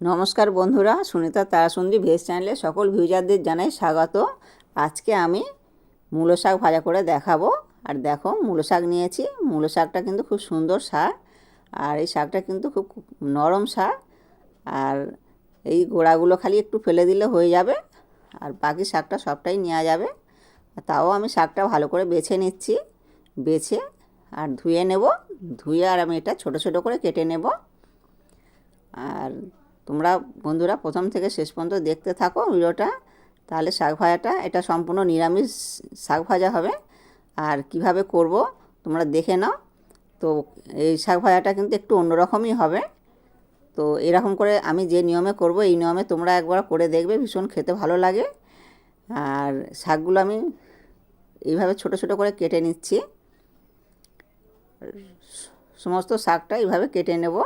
নমস্কার বন্ধুরা, সুনিতা তারাসুন্দরী ভেজ চ্যানেলে সকল ভিউজারদের জানাই স্বাগত। আজকে আমি মূলো শাক ভাজা করে দেখাবো। আর দেখো, মূলো শাক নিয়েছি। মূলো শাকটা কিন্তু খুব সুন্দর শাক। আর এই শাকটা কিন্তু খুব নরম শাক। আর এই গোড়াগুলো খালি একটু ফেলে দিলে হয়ে যাবে। আর বাকি শাকটা সবটাই নেওয়া যাবে। তাও আমি শাকটা ভালো করে বেছে নিচ্ছি। বেছে আর ধুয়ে নেব। ধুয়ে আর আমি এটা ছোট ছোট করে কেটে নেব। আর তোমরা বন্ধুরা প্রথম থেকে শেষ পর্যন্ত দেখতে থাকো ভিডিওটা, তাহলে শাক ভাজাটা, এটা সম্পূর্ণ নিরামিষ শাক ভাজা হবে। আর কীভাবে করব তোমরা দেখে নাও। তো এই শাক ভাজাটা কিন্তু একটু অন্যরকমই হবে। তো এরকম করে আমি যে নিয়মে করব, এই নিয়মে তোমরা একবার করে দেখবে, ভীষণ খেতে ভালো লাগে। আর শাকগুলো আমি এইভাবে ছোট ছোট করে কেটে নিচ্ছি। সমস্ত শাকটা এইভাবে কেটে নেব।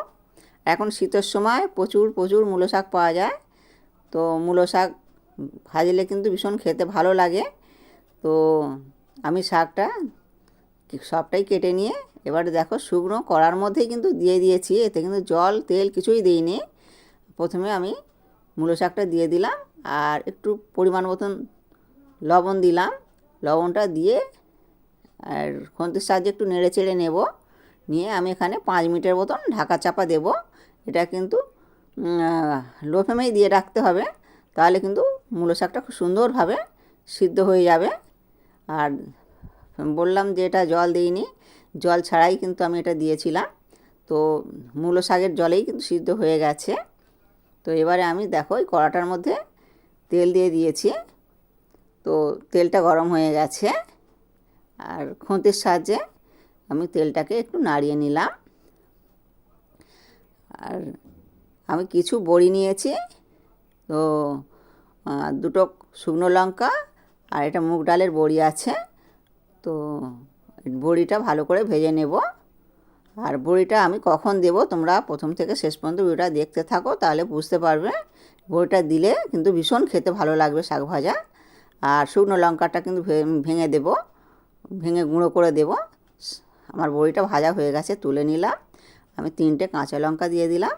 এখন শীতের সময় প্রচুর প্রচুর মূলো শাক পাওয়া যায়। তো মূলো শাক ভাজলে কিন্তু ভীষণ খেতে ভালো লাগে। তো আমি শাকটা সবটাই কেটে নিয়ে এবারে দেখো শুকনো করার মধ্যেই কিন্তু দিয়ে দিয়েছি। এতে কিন্তু জল, তেল কিছুই দিইনি। প্রথমে আমি মূলো শাকটা দিয়ে দিলাম আর একটু পরিমাণ মতন লবণ দিলাম। লবণটা দিয়ে আর খন্তির সাহায্যে একটু নেড়ে চেড়ে নেব। নিয়ে আমি এখানে পাঁচ মিনিটের মতন ঢাকা চাপা দেব। এটা কিন্তু লো ফ্লেমেই দিয়ে রাখতে হবে। তাহলে কিন্তু মূলো শাকটা খুব সুন্দরভাবে সিদ্ধ হয়ে যাবে। আর বললাম যে এটা জল দিইনি, জল ছাড়াই কিন্তু আমি এটা দিয়েছিলাম। তো মূলো শাকের জলেই কিন্তু সিদ্ধ হয়ে গেছে। তো এবারে আমি দেখো এই কড়াটার মধ্যে তেল দিয়ে দিয়েছি। তো তেলটা গরম হয়ে গেছে। আর খুঁতির সাহায্যে আমি তেলটাকে একটু নাড়িয়ে নিলাম। আর আমি কিছু বড়ি নিয়েছি। তো দুটো শুকনো লঙ্কা আর এটা মুগ ডালের বড়ি আছে। তো, বড়িটা ভালো করে ভেজে নেব। আর বড়িটা আমি কখন দেব তোমরা প্রথম থেকে শেষ পর্যন্ত বড়িটা দেখতে থাকো, তাহলে বুঝতে পারবে। বড়িটা দিলে কিন্তু ভীষণ খেতে ভালো লাগবে শাক ভাজা। আর শুকনো লঙ্কাটা কিন্তু ভেঙে দেব, ভেঙে গুঁড়ো করে দেব। আমার বড়িটা ভাজা হয়ে গেছে, তুলে নিলাম। আমি তিনটে কাঁচা লঙ্কা দিয়ে দিলাম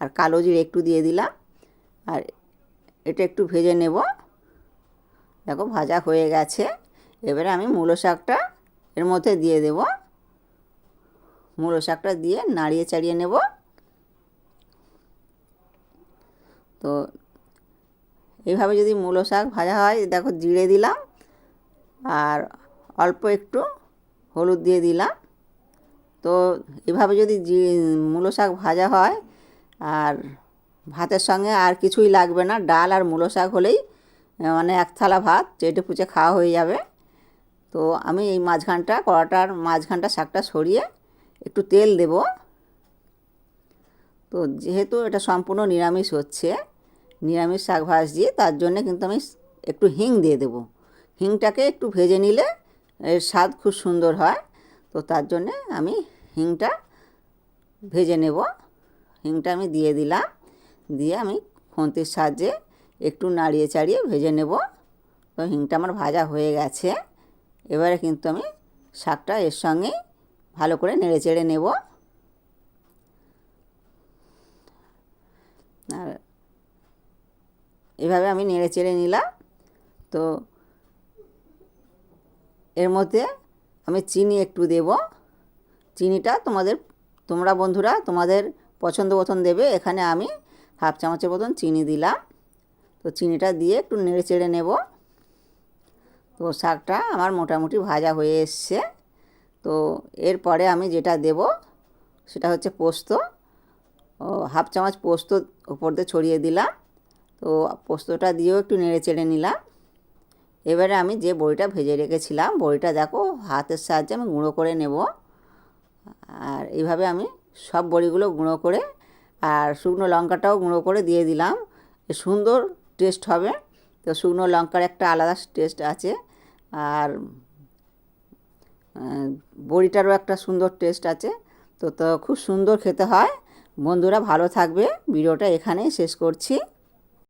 আর কালো জিরে একটু দিয়ে দিলাম। আর এটা একটু ভেজে নেব। দেখো ভাজা হয়ে গেছে। এবারে আমি মূলো শাকটা এর মধ্যে দিয়ে দেব। মূলো শাকটা দিয়ে নাড়িয়ে চাড়িয়ে নেব। তো এইভাবে যদি মূলো শাক ভাজা হয়, দেখো জিরে দিলাম আর অল্প একটু হলুদ দিয়ে দিলাম। তো এভাবে যদি মূলো শাক ভাজা হয়, আর ভাতের সঙ্গে আর কিছুই লাগবে না, ডাল আর মূলো শাক হলেই মানে এক থালা ভাত, চেটে পুচে খাওয়া হয়ে যাবে। তো আমি এই মাঝখানটা, কড়াটার মাঝখানটা শাকটা সরিয়ে একটু তেল দেব। তো যেহেতু এটা সম্পূর্ণ নিরামিষ হচ্ছে, নিরামিষ শাক ভাজছি তার জন্যে কিন্তু আমি একটু হিং দিয়ে দেবো। হিংটাকে একটু ভেজে নিলে, এর স্বাদ খুব সুন্দর হয়। তো তার জন্যে আমি হিংটা ভেজে নেব। হিংটা আমি দিয়ে দিলাম। দিয়ে আমি খন্তির সাহায্যে একটু নাড়িয়ে চাড়িয়ে ভেজে নেব। তো হিংটা আমার ভাজা হয়ে গেছে। এবারে কিন্তু আমি শাকটা এর সঙ্গেই ভালো করে নেড়ে চেড়ে নেব। আর এভাবে আমি নেড়ে চেড়ে নিলাম। তো এর মধ্যে আমি চিনি একটু দেব। চিনিটা তোমাদের, তোমরা বন্ধুরা তোমাদের পছন্দ মতন দেবে। এখানে আমি হাফ চামচের মতন চিনি দিলাম। তো চিনিটা দিয়ে একটু নেড়ে চেড়ে নেব। তো শাকটা আমার মোটামুটি ভাজা হয়ে এসছে। তো এরপরে আমি যেটা দেব সেটা হচ্ছে পোস্ত। হাফ চামচ পোস্ত ওপর দিয়ে ছড়িয়ে দিলাম। তো পোস্তটা দিয়েও একটু নেড়ে চেড়ে নিলাম। এবারে আমি যে বড়িটা ভেজে রেখেছিলাম, বড়িটা দেখো হাতের সাহায্যে আমি গুঁড়ো করে নেব। আর এইভাবে আমি সব বড়িগুলো গুঁড়ো করে আর শুকনো লঙ্কাটাও গুঁড়ো করে দিয়ে দিলাম। সুন্দর টেস্ট হবে। তো শুকনো লঙ্কার একটা আলাদা টেস্ট আছে। আর বড়িটারও একটা সুন্দর টেস্ট আছে। তো তো খুব সুন্দর খেতে হয়। বন্ধুরা ভালো থাকবে। ভিডিওটা এখানেই শেষ করছি।